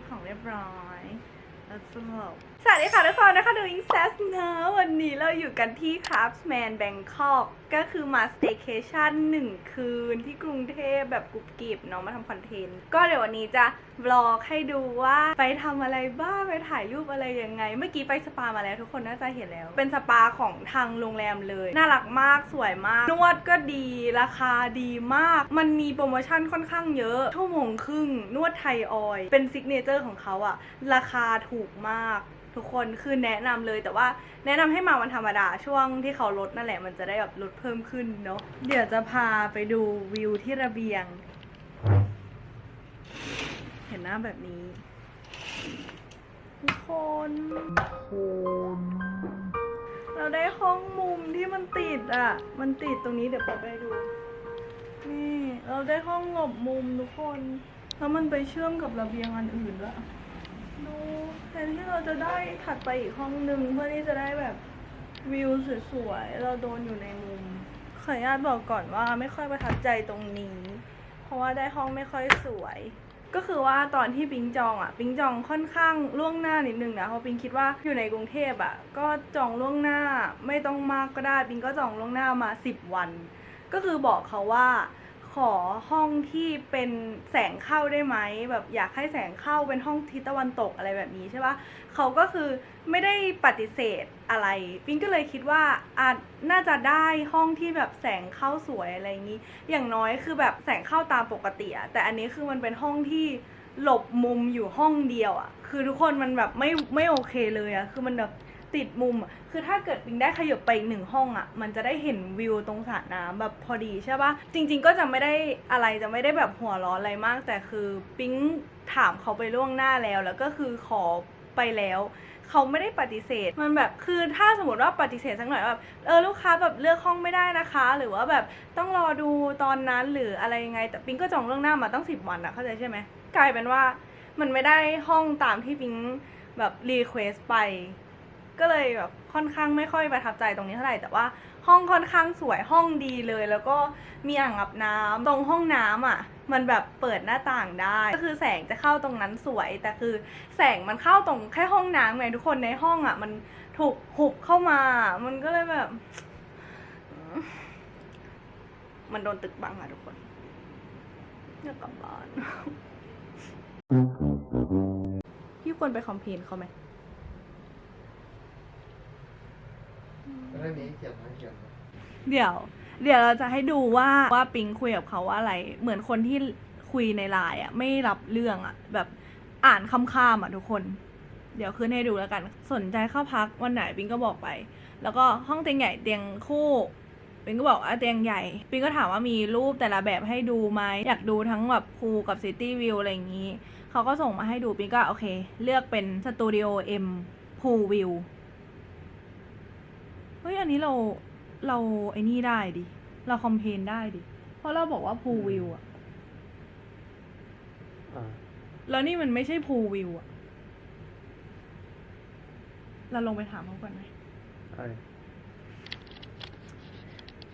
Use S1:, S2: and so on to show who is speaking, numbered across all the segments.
S1: ก็บของเรียบร้อย สงบสวัสดีค่ะทุกคนนะคะดูอิงแซสนะวันนี้เราอยู่กันที่ Craftsman Bangkok ก็คือมา staycation หนึ่งคืนที่กรุงเทพแบบกรุบกริบเนาะมาทำคอนเทนต์ ก็เดี๋ยววันนี้จะบล็อกให้ดูว่าไปทำอะไรบ้าง ไปถ่ายรูปอะไรยังไง เมื่อกี้ไปสปามาแล้วทุกคนน่าจะเห็นแล้ว เป็นสปาของทางโรงแรมเลย น่ารักมากสวยมาก นวดก็ดีราคาดีมาก มันมีโปรโมชั่นค่อนข้างเยอะชั่วโมงครึ่งนวดไทยออย เป็นซิกเนเจอร์ของเขาอะราคาถูกมาก ทุกคนคือแนะนำเลยแต่ว่าแนะนำให้มาวันธรรมดาช่วงที่เขาลดนั่นแหละมันจะได้แบบลดเพิ่มขึ้นเนาะเดี๋ยวจะพาไปดูวิวที่ระเบียง เห็นหน้าแบบนี้ทุกคนเราได้ห้องมุมที่มันติดอะ มันติดตรงนี้เดี๋ยวเปิดไปดู นี่ เราได้ห้องหลบมุมทุกคน แล้วมันไปเชื่อมกับระเบียงอันอื่นด้วยอะ ดูแทนที่เราจะได้ถัดไปอีกห้องหนึ่งเพื่อที่จะได้แบบวิวสวยๆ เราโดนอยู่ในมุม ขออนุญาตบอกก่อนว่าไม่ค่อยประทับใจตรงนี้ เพราะว่าได้ห้องไม่ค่อยสวย ก็คือว่าตอนที่ปิงจองอะ ปิงจองค่อนข้างล่วงหน้านิดนึงนะ เพราะปิงคิดว่าอยู่ในกรุงเทพอะ ก็จองล่วงหน้าไม่ต้องมากก็ได้ ปิงก็จองล่วงหน้ามาสิบวัน ก็คือบอกเขาว่า ขอห้องที่เป็นแสงเข้าได้ไหมแบบอยากให้แสงเข้าเป็นห้องทิศตะวันตกอะไรแบบนี้ใช่ปะเขาก็คือไม่ได้ปฏิเสธอะไรปิงก็เลยคิดว่าอาจน่าจะได้ห้องที่แบบแสงเข้าสวยอะไรอย่างนี้ อย่างน้อยคือแบบแสงเข้าตามปกติอะแต่อันนี้คือมันเป็นห้องที่หลบมุมอยู่ห้องเดียวอะคือทุกคนมันแบบไม่ไม่โอเคเลยอะคือมันแบบ ติดมุม คือถ้าเกิดปิงได้ขยับไปอีกหนึ่งห้องอะมันจะได้เห็นวิวตรงสระน้ำแบบพอดีใช่ปะจริง ๆ ก็จะไม่ได้อะไรจะไม่ได้แบบหัวร้อนอะไรมาก แต่คือปิงถามเขาไปล่วงหน้าแล้ว แล้วก็คือขอไปแล้วเขาไม่ได้ปฏิเสธ มันแบบ คือถ้าสมมติว่าปฏิเสธสักหน่อยแบบ เออลูกค้าแบบเลือกห้องไม่ได้นะคะ หรือว่าแบบต้องรอดูตอนนั้นหรืออะไรยังไง แต่ปิงก็จองเรื่องหน้ามาตั้งสิบวันอะเข้าใจใช่ไหม กลายเป็นว่ามันไม่ได้ห้องตามที่ปิงแบบรีเควสไป ก็เลยแบบค่อนข้างไม่ค่อยประทับใจตรงนี้เท่าไหร่แต่ว่าห้องค่อนข้างสวยห้องดีเลย แล้วก็มีอ่างอาบน้ำตรงห้องน้ำอะ มันแบบเปิดหน้าต่างได้ ก็คือแสงจะเข้าตรงนั้นสวย แต่คือแสงมันเข้าตรงแค่ห้องน้ำไงทุกคนในห้องอะ มันถูกหุบเข้ามา มันก็เลยแบบ มันโดนตึกบังอะทุกคนอยากกลับบ้านพี่ควรไปคอมเพลนเขาไหม
S2: เรื่องนี้เขียนไหมเขียนไหม
S1: เดี๋ยว เดี๋ยวเราจะให้ดูว่าว่าปิงคุยกับเขาว่าอะไร เหมือนคนที่คุยในไลน์อะ ไม่รับเรื่องอะ แบบอ่านคำข้ามๆอะทุกคน เดี๋ยวขึ้นให้ดูแล้วกัน สนใจเข้าพักวันไหนปิงก็บอกไป แล้วก็ห้องเตียงใหญ่เตียงคู่ปิงก็บอกว่าเตียงใหญ่ ปิงก็ถามว่ามีรูปแต่ละแบบให้ดูไหมอยากดูทั้งแบบพูลกับซิตี้วิวอะไรอย่างนี้ เขาก็ส่งมาให้ดูปิงก็โอเค เลือกเป็นสตูดิโอเอ็มพูลวิว เฮ้ยอันนี้เราเราไอ้นี่ได้ดิ เราคอมเพลนได้ดิ เพราะเราบอกว่าพูลวิวอะ
S2: อ่า
S1: แล้วนี่มันไม่ใช่พูลวิวอะเราลงไปถามเขาก่อนไหม
S2: ใช่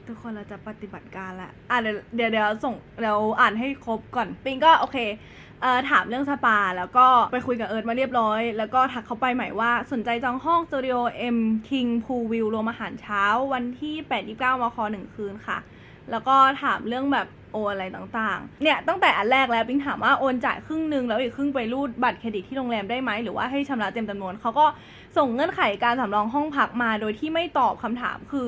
S1: ทุกคนเราจะปฏิบัติการละอะเดี๋ยวเดี๋ยวเดี๋ยวส่งเดี๋ยวอ่านให้ครบก่อน ปิงก็โอเคเอ่อถามเรื่องสปา แล้วก็ไปคุยกับเอิร์ธมาเรียบร้อย แล้วก็ทักเขาไปใหม่ว่าสนใจจองห้องสตูดิโอเอ็มคิงพูลวิวรวมอาหารเช้าวันที่8 29มคหนึ่งคืนค่ะ แล้วก็ถามเรื่องแบบโอนอะไรต่างๆ เนี่ยตั้งแต่อันแรกแล้วปิงถามว่าโอนจ่ายครึ่งหนึงแล้วอีกครึ่งไปรูดบัตรเครดิตที่โรงแรมได้ไหมหรือว่าให้ชำระเต็มจำนวนเขาก็ส่งเงื่อนไขการสำรองห้องพักมาโดยที่ไม่ตอบคำถามคือ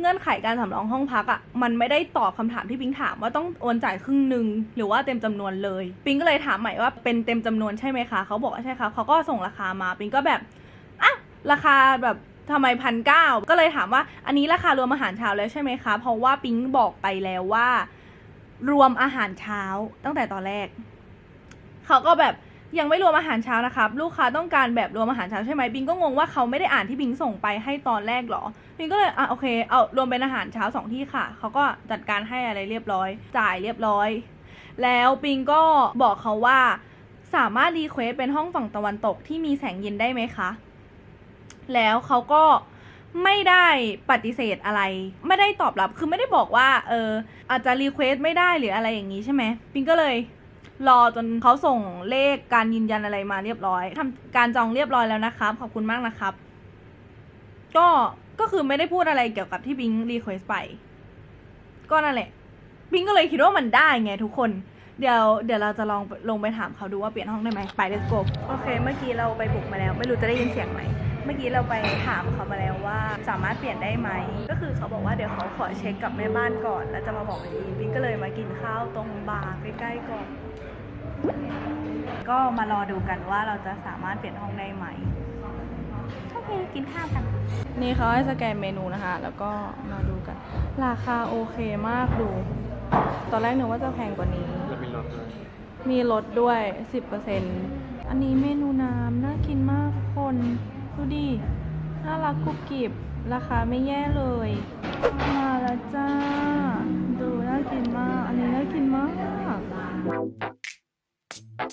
S1: เงื่อนไขการสำรองห้องพักอะ่ะมันไม่ได้ตอบคำถามที่ปิงถามว่าต้องโอนจ่ายครึ่งหนึ่งหรือว่าเต็มจำนวนเลย ปิงก็เลยถามใหม่ว่าเป็นเต็มจำนวนใช่ไหมคะเขาบอกว่าใช่ครับเขาก็ส่งราคามาปิงก็แบบอะราคาแบบทำไมพันเก้าก็เลยถามว่าอันนี้ราคารวมอาหารเช้าแล้วใช่ไหมคะ เพราะว่าปิงบอกไปแล้วว่า รวมอาหารเช้าตั้งแต่ตอนแรก เขาก็แบบ ยังไม่รวมอาหารเช้านะครับ ลูกค้าต้องการแบบรวมอาหารเช้าใช่ไหมบิงก็งงว่าเขาไม่ได้อ่านที่บิงส่งไปให้ตอนแรกหรอบิงก็เลยอะโอเคเอารวมเป็นอาหารเช้าสองที่ค่ะเขาก็จัดการให้อะไรเรียบร้อย จ่ายเรียบร้อย แล้วปิงก็บอกเขาว่า สามารถรีเควสเป็นห้องฝั่งตะวันตกที่มีแสงเย็นได้ไหมคะ แล้วเขาก็ไม่ได้ปฏิเสธอะไร ไม่ได้ตอบรับคือไม่ได้บอกว่า เอออาจจะรีเควสไม่ได้หรืออะไรอย่างนี้ใช่ไหมปิงก็เลย รอจนเขาส่งเลขการยืนยันอะไรมาเรียบร้อยทำการจองเรียบร้อยแล้วนะครับขอบคุณมากนะครับ ก็ก็คือไม่ได้พูดอะไรเกี่ยวกับที่บิงรีเควสไป ก็นั่นแหละบิงก็เลยคิดว่ามันได้ไงทุกคนเดี๋ยวเดี๋ยวเราจะลองลงไปถามเขาดูว่าเปลี่ยนห้องได้ไหมไป let's go โอเค เมื่อกี้เราไปบุกมาแล้ว ไม่รู้จะได้ยินเสียงไหมเมื่อกี้เราไปถามเขามาแล้วว่า สามารถเปลี่ยนได้ไหม ก็คือเขาบอกว่าเดี๋ยวเขาขอเช็คกับแม่บ้านก่อน แล้วจะมาบอกอีกทีบิงก็เลยมากินข้าวตรงบาร์ใกล้ๆก่อน ก็มารอดูกันว่าเราจะสามารถเปลี่ยนห้องได้ไหม โอเค กินข้าวกัน นี่เขาให้สแกนเมนูนะคะ แล้วก็มาดูกัน ราคาโอเคมากดู ตอนแรกนึกว่าจะแพงกว่านี้
S2: มีรถด้วย
S1: มีลดด้วย 10%อันนี้เมนูน้ำน่ากินมากทุกคน ดูดิ น่ารักกรุบกริบ ราคาไม่แย่เลย มาแล้วจ้า ดูน่ากินมาก อันนี้น่ากินมาก
S2: นาน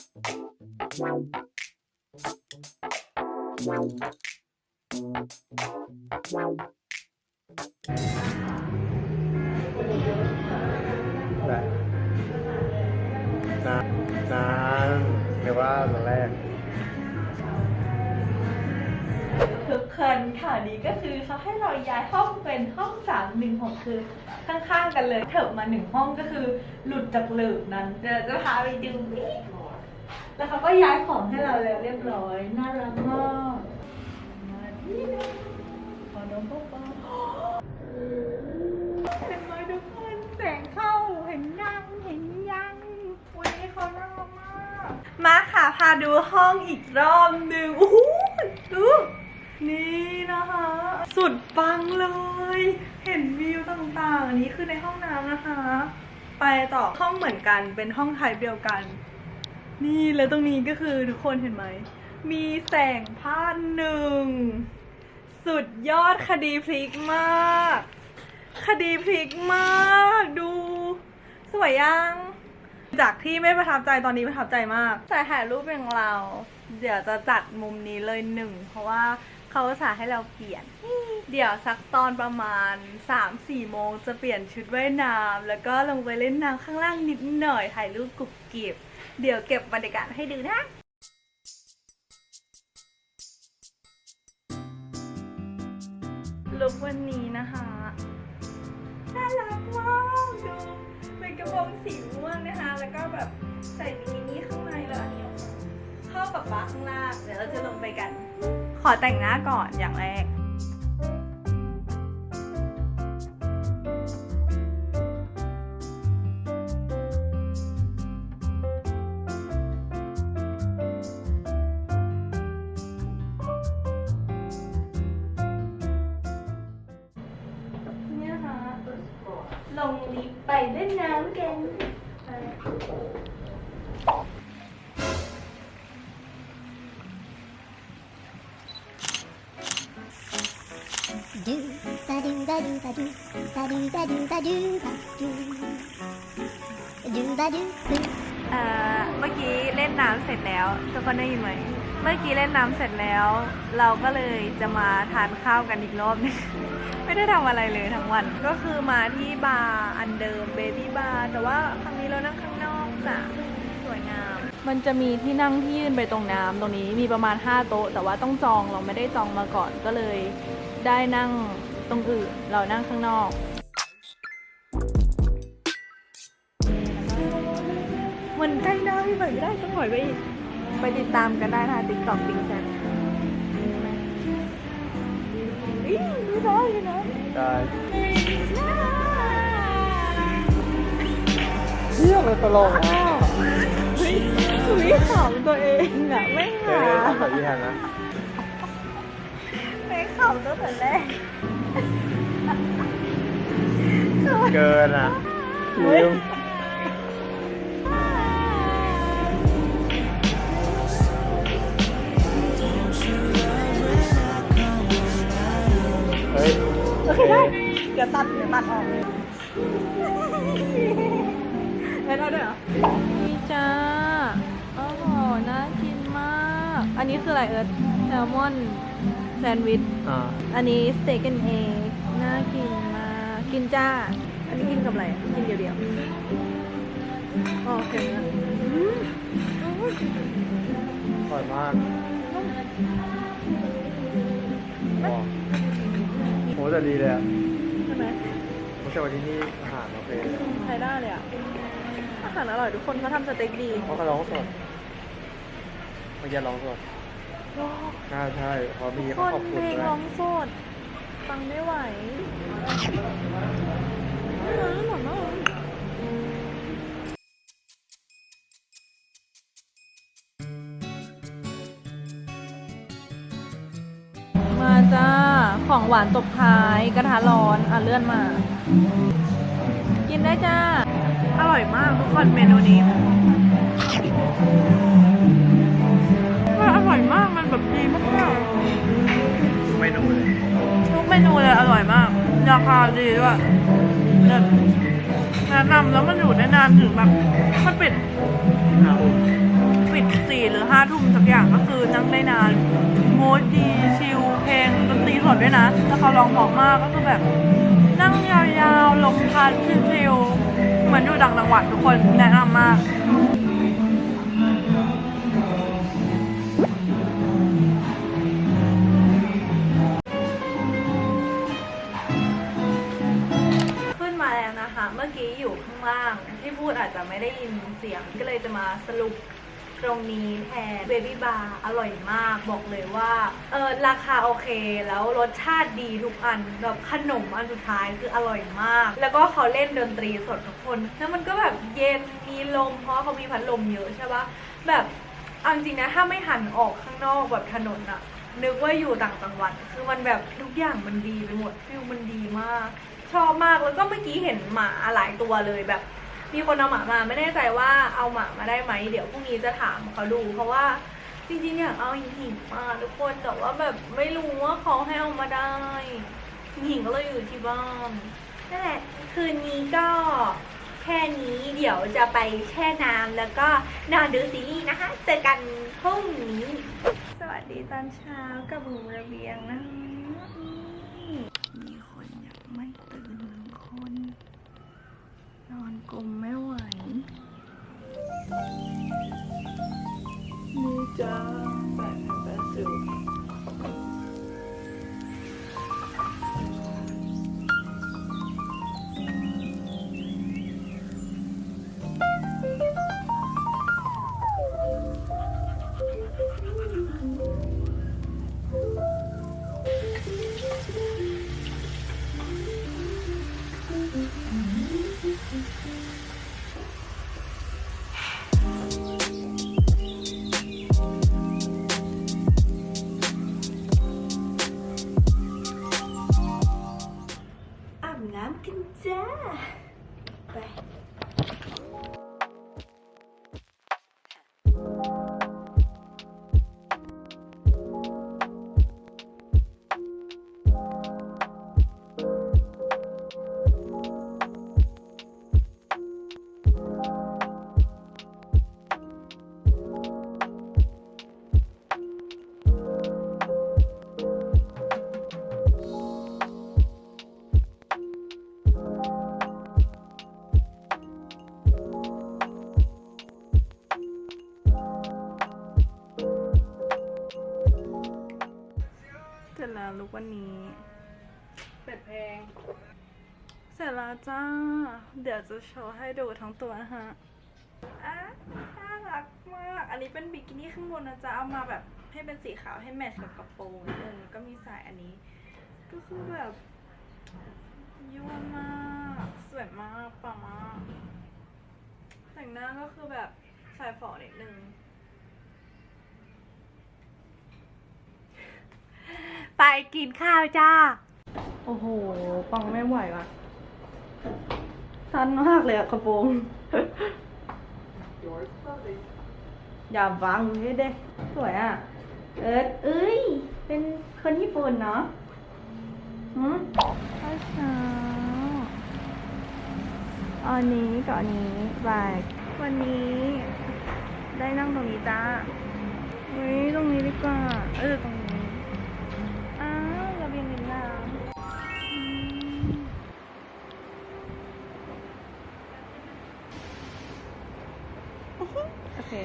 S2: นานเรียกว่าตอนแรก
S1: ทุกคนข่าวนี้ก็คือเขาให้เราย้ายห้องเป็นห้องสามหนึ่งหกคือข้างๆกันเลยเถิบมาหนึ่งห้องก็คือหลุดจากเหลืบนั้นเดี๋ยวจะพาไปดู แล้วเขาก็ย้ายของให้เราแล้วเรียบร้อย น่ารักมากมาที่นะขอน้องป๊าป๊าเห็นไหมทุกคนแสงเข้าเห็นยังเห็นยังวันนี้เขาน่ารักมากมาค่ะพาดูห้องอีกรอบหนึ่งโอ้หดูนี่นะคะ สุดปังเลย เห็นวิวต่างๆ อันนี้คือในห้องน้ำนะคะ ไปต่อห้องเหมือนกันเป็นห้องไทยเดียวกัน นี่แล้วตรงนี้ก็คือทุกคนเห็นไหม มีแสงพาดหนึ่ง สุดยอดคดีพลิกมาก คดีพลิกมากดู สวยยังจากที่ไม่ประทับใจตอนนี้ประทับใจมากแต่ถ่ายรูปเป็นของเรา เดี๋ยวจะจัดมุมนี้เลยหนึ่ง เพราะว่าเขาสาให้เราเปลี่ยน เดี๋ยวสักตอนประมาณ 3-4 โมงจะเปลี่ยนชุดว่ายน้ำแล้วก็ลงไปเล่นน้ำข้างล่างนิดหน่อยถ่ายรูปกรุบกริบ เดี๋ยวเก็บบรรยากาศให้ดูนะลุกวันนี้นะคะน่ารักมากดูเป็นกระโปรงสีม่วงนะคะ แล้วก็แบบใส่บิกินี่ข้างในแล้วอันนี้เข้ากับบาข้างล่างเดี๋ยวเราจะลงไปกัน ขอแต่งหน้าก่อนอย่างแรก
S3: do ba do ba do ba do ba do ba do ba do ba do do ba do boo
S1: เอ่อเมื่อกี้เล่นน้ำเสร็จแล้วทุกคนได้ยินไหมเมื่อกี้เล่นน้ำเสร็จแล้ว เราก็เลยจะมาทานข้าวกันอีกรอบหนึงไม่ได้ทำอะไรเลยทั้งวัน ก็คือมาที่บาร์อันเดิมเบบี้บาร์แต่ว่าครั้งนี้เรานั่งข้างนอกจ้ะสวยงาม มันจะมีที่นั่งที่ยืนไปตรงน้ำตรงนี้มีประมาณ 5 โต๊ะ แต่ว่าต้องจองเราไม่ได้จองมาก่อนก็เลย ได้นั่งตรงอื่น เรานั่งข้างนอกมันใกล้หน้าพี่ใหม่ไม่ได้ต้องถอยไปอีก ไปติดตามกันได้ทางติ๊กต็อกปิงแซนอีไม่ได้เลยนะ
S2: ได้เที่ยวเลยตลกอะ
S1: เฮ้ยวิขำตัวเองอะไม่
S2: เดี๋ยว
S1: หา
S2: เดี๋ยวต้องขอยี่แทนนะ
S1: ไม่ขำตั้งแต่แรก
S2: เกินอะลืมเฮ้ย
S1: โอเคได้เดี๋ยวตัดเดี๋ยวตัดออกเลยไม่ได้ด้วยเหรอนี่จ้าโอ้โหน่ากินมาก อันนี้คืออะไรเอิร์ธแซลมอน แซนด์วิช
S2: อ่า
S1: อันนี้สเต็กแอนเองน่ากินมาก กินจ้า อันนี้กินกับอะไรอะกินเดียวๆอ๋อโอเคนะอืม
S2: มากว้าวโหแต่ดีเลยอะ
S1: ใช่ไหม
S2: ผมเชื่อว่าที่นี่อาหารโอเคเลย
S1: ใช้ได้เลยอะ อาหารอร่อยทุกคนเขาทำสเต็กดี
S2: เพราะเขาร้องสดเมื่อกี้ร้องสด ใช่ใช่พราะมี
S1: ค
S2: เขา
S1: น
S2: ขอบคุ
S1: เพ
S2: ณ
S1: ลง
S2: ด้วย
S1: ร้องสด ฟังไม่ไหวอร่อยอร่อยมากมาจ้า ของหวานตบท้ายกระทะร้อน อะเลื่อนมา กินได้จ้า อร่อยมากทุกคนเมนูนี้ ร่อยมาก มันแบบดีมากๆ
S2: เมนูเลย
S1: ทุกเมนูเลยอร่อยมาก ราคาดีด้วยเลิศแนะนำแล้วมันอยู่ได้นานถึงแบบมันปิด
S2: ห้าทุ่ม
S1: ปิดสี่หรือห้าทุ่มสักอย่างก็คือนั่งได้นานโมดดีชิลเพลงดนตรีสดด้วยนะแล้วเขาร้องเพราะมากก็คือแบบ นั่งยาวๆลมพัดชิลๆเหมือนอยู่ดังจังหวัดทุกคนแนะนำมาก กี้อยู่ข้างล่าง ที่พูดอาจจะไม่ได้ยินเสียงก็เลยจะมาสรุปตรงนี้แทนเบบี้บาร์อร่อยมากบอกเลยว่าเออราคาโอเคแล้วรสชาติดีทุกอันแบบขนมอันสุดท้ายคืออร่อยมาก แล้วก็เขาเล่นดนตรีสดทุกคน แล้วมันก็แบบเย็นมีลม เพราะเขามีพัดลมเยอะใช่ปะแบบเอาจริงๆนะถ้าไม่หันออกข้างนอกแบบถนนอะนึกว่าอยู่ต่างจังหวัด คือมันแบบทุกอย่างมันดีไปหมดฟิลมันดีมาก ชอบมากแล้วก็เมื่อกี้เห็นหมาหลายตัวเลยแบบ มีคนเอาหมามาไม่แน่ใจว่าเอาหมามาได้ไหมเดี๋ยวพรุ่งนี้จะถามเขาดู เพราะว่าจริงๆอยากเอาหิงหิงมาทุกคนแต่ว่าแบบไม่รู้ว่าเขาให้เอามาได้หิงหิงก็เลยอยู่ที่บ้านนั่นแหละคืนนี้ก็แค่นี้เดี๋ยวจะไปแช่น้ำแล้วก็นอนดูซีรีส์นะคะ เจอกันพรุ่งนี้ สวัสดีตอนเช้ากับบุมระเบียงนะมีคนยังไม่ตื่นหนึ่งคน นอน กลมไม่ไหวนี่จ้า ดูทั้งตัวนะฮะอะน่ารักมาก อันนี้เป็นบิกินี่ข้างบนนะจ๊ะ เอามาแบบให้เป็นสีขาวให้แมทช์กับกระโปรงนิดนึงแล้วก็มีสายอันนี้ ก็คือแบบยั่วมาก สวยมากปังมาก แต่งหน้าก็คือแบบใส่ฝอนิดนึงไปกินข้าวจ้า โอ้โหปังไม่ไหวว่ะ สั้นมากเลยอะกระโปรง อย่าบังให้เด้สวยอะเอิร์ดเอ้ย เป็นคนญี่ปุ่นเนาะหืมข้าวเช้าอันนี้กับอันนี้บายวันนี้ ได้นั่งตรงนี้จ้าเฮ้ยตรงนี้ดีกว่า เออ ตรงนี้ โ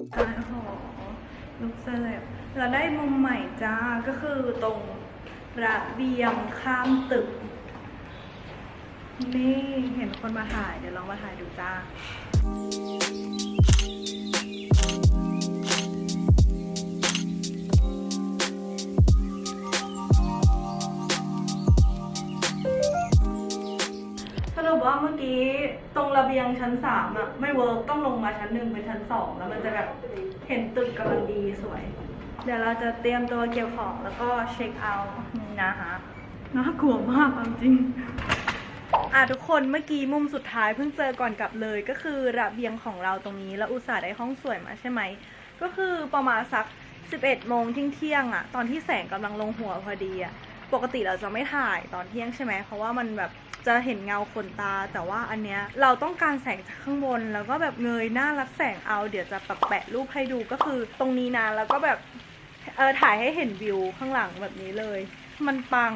S1: อเคโอ้โหลุกเสลบเราได้มุมใหม่จ้า ก็คือตรงระเบียงข้ามตึก นี่เห็นคนมาถ่ายเดี๋ยวลองมาถ่ายดูจ้าสรุปว่าเมื่อกี้ตรงระเบียงชั้นสามอะไม่เวิร์กต้องลงมาชั้นหนึ่งเป็นชั้นสองแล้วมันจะแบบเห็นตึกกำลังดีสวย เดี๋ยวเราจะเตรียมตัวเก็บของแล้วก็เช็คเอาท์นี่นะคะน่ากลัวมากเอาจริง อะทุกคนเมื่อกี้มุมสุดท้ายเพิ่งเจอก่อนกลับเลย ก็คือระเบียงของเราตรงนี้แล้วอุตส่าห์ได้ห้องสวยมาใช่ไหม ก็คือประมาณสัก 11โมงเที่ยงๆอะ ตอนที่แสงกำลังลงหัวพอดีอะปกติเราจะไม่ถ่ายตอนเที่ยงใช่ไหมเพราะว่ามันแบบจะเห็นเงาขนตา แต่ว่าอันเนี้ยเราต้องการแสงจากข้างบน แล้วก็แบบเงยหน้ารับแสงเอาเดี๋ยวจะแปะรูปให้ดูก็คือตรงนี้นะแล้วก็แบบเออถ่ายให้เห็นวิวข้างหลังแบบนี้เลย มันปัง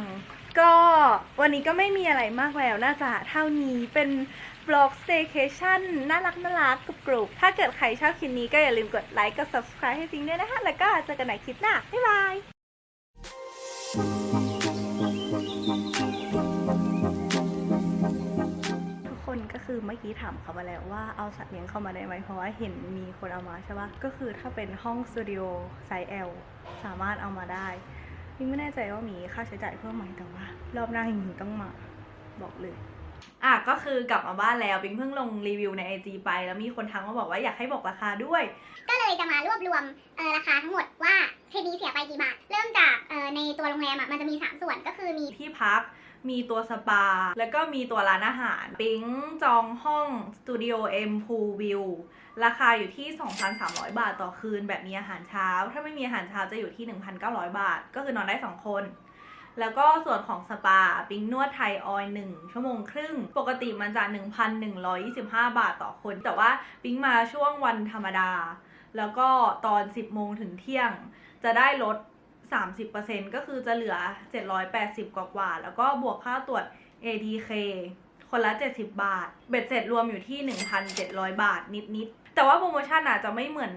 S1: ก็วันนี้ก็ไม่มีอะไรมากแล้วน่าจะเท่านี้เป็นบล็อกสเต y c a t i o n น่ารักน่ารักกรุบกรุบถ้าเกิดใครชอบคลิปนี้ก็อย่าลืมกดไลค์กด subscribe ให้ปิงด้วยนะคะ แล้วก็เจอกันใหม่คลิปหน้า บ๊ายบายทุกคนก็คือเมื่อกี้ถามเขามาแล้วว่าเอาสัตว์เลี้ยงเข้ามาได้ไหมเพราะว่าเห็นมีคนเอามาใช่ปะก็คือถ้าเป็นห้องสตูดิโอไซส์ L สามารถเอามาได้ ยิ่งไม่แน่ใจว่ามีค่าใช้จ่ายเพิ่มไหมแต่ว่า รอบหน้าจริงๆต้องมาบอกเลย อะก็คือกลับมาบ้านแล้วปิงเพิ่งลงรีวิวใน IG ไป แล้วมีคนทักมาบอกว่าอยากให้บอกราคาด้วย
S3: ก็เลยจะมารวบรวมเอ่อราคาทั้งหมดว่าทริปนี้เสียไปกี่บาท เริ่มจากเอ่อในตัวโรงแรมอะมันจะมี 3 ส่วนก็คือมี
S1: ที่พักมีตัวสปา แล้วก็มีตัวร้านอาหาร ปิ๊งจองห้องสตูดิโอเอ็มพูวิว ราคาอยู่ที่ 2,300 บาทต่อคืน แบบมีอาหารเช้า ถ้าไม่มีอาหารเช้าจะอยู่ที่ 1,900 บาท ก็คือนอนได้ 2 คน แล้วก็ส่วนของสปาปิงนวดไทยออย1ชั่วโมงครึ่ง ปกติมันจะ 1,125 บาทต่อคน แต่ว่าปิงมาช่วงวันธรรมดา แล้วก็ตอน 10 โมงถึงเที่ยง จะได้ลด 30%ก็คือจะเหลือ 780 กว่ากว่า แล้วก็บวกค่าตรวจ ATK คนละ 70 บาท เบ็ดเสร็จรวมอยู่ที่ 1,700 บาท นิด ๆ แต่ว่าโปรโมชั่นอาจจะไม่เหมือน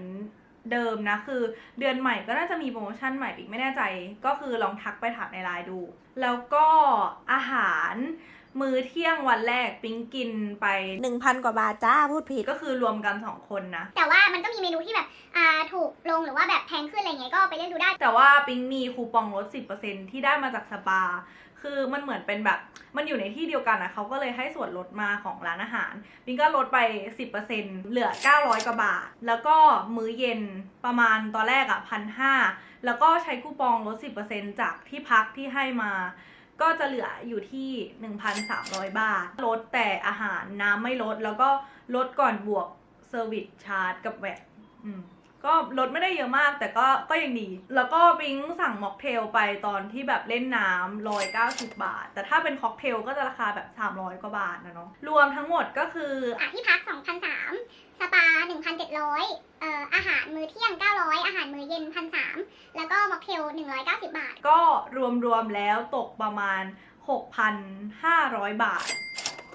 S1: เดิมนะ คือเดือนใหม่ก็น่าจะมีโปรโมชั่นใหม่อีกไม่แน่ใจ ก็คือลองทักไปถามในไลน์ดู แล้วก็อาหารมื้อเที่ยงวันแรกปิ๊งกินไป 1,000 กว่าบาทจ้าพูดผิดก็คือรวมกัน 2 คนนะ
S3: แต่ว่ามันก็มีเมนูที่แบบอ่าถูกลงหรือว่าแบบแพงขึ้นอะไรเงี้ยก็ไปเลือกดูได้
S1: แต่ว่าปิงมีคูปองลด 10%ที่ได้มาจากสปา คือมันเหมือนเป็นแบบ มันอยู่ในที่เดียวกันนะเขาก็เลยให้ส่วนลดมาของร้านอาหารปิงก็ลดไป 10%เหลือ 900กว่าบาท แล้วก็มื้อเย็นประมาณตอนแรกอะพันห้าแล้วก็ใช้คูปองลด 10%จากที่พักที่ให้มา ก็จะเหลืออยู่ที่ 1,300 บาท ลดแต่อาหารน้ำไม่ลด แล้วก็ลดก่อนบวกเซอร์วิสชาร์จกับแวตอืม ก็ลดไม่ได้เยอะมากแต่ก็ก็ยังดี แล้วก็บิงสั่งม็อกเทลไปตอนที่แบบเล่นน้ำร้อยเก้าสิบบาท แต่ถ้าเป็นค็อกเทลก็จะราคาแบบสามร้อยกว่าบาทนะเนาะรวมทั้งหมดก็คือ
S3: อะที่พัก2,003สปา 1,700เอ่ออาหารมื้อเที่ยง 900 อาหารมื้อเย็น 1,300 แล้วก็ม็อกเทล 190 บาท
S1: ก็รวมๆแล้วตกประมาณ 6,500 บาท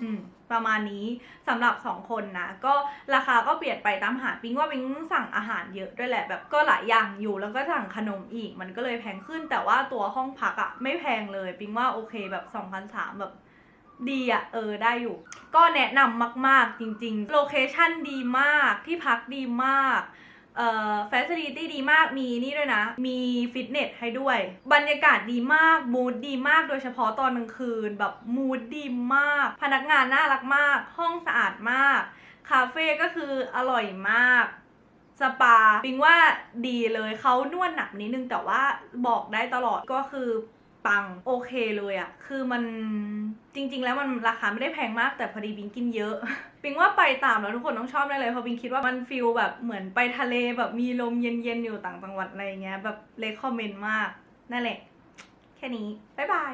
S1: อืมประมาณนี้สำหรับ 2 คนนะ ก็ราคาก็เปลี่ยนไปตามหาปิงว่าปิงสั่งอาหารเยอะด้วยแหละแบบก็หลายอย่างอยู่แล้วก็สั่งขนมอีกมันก็เลยแพงขึ้น แต่ว่าตัวห้องพักอะไม่แพงเลยปิงว่าโอเคแบบ2,003แบบดีอะเออได้อยู่ ก็แนะนำมาก ๆ จริง ๆ โลเคชั่นดีมากที่พักดีมาก เอ่อฟ a ซิลิตี้ดีมากมีนี่ด้วยนะ มีฟิตเนสให้ด้วย บรรยากาศดีมาก มูดดีมากโดยเฉพาะตอนกลางคืน แบบมูดดีมาก พนักงานน่ารักมาก ห้องสะอาดมาก คาเฟ่ก็คืออร่อยมาก สปาปิงว่าดีเลยเขานวดหนักนิดนึงแต่ว่าบอกได้ตลอดก็คือ ปังโอเคเลยอะคือมันจริง ๆ แล้วมันราคาไม่ได้แพงมากแต่พอดีบิงกินเยอะปิงว่าไปตามแล้วทุกคนต้องชอบได้เลยเพราะบิงคิดว่ามันฟิลแบบเหมือนไปทะเลแบบมีลมเย็นๆอยู่ต่างจังหวัดอะไรเงี้ยแบบเลคคอมเมนต์มากนั่นแหละแค่นี้บ๊ายบาย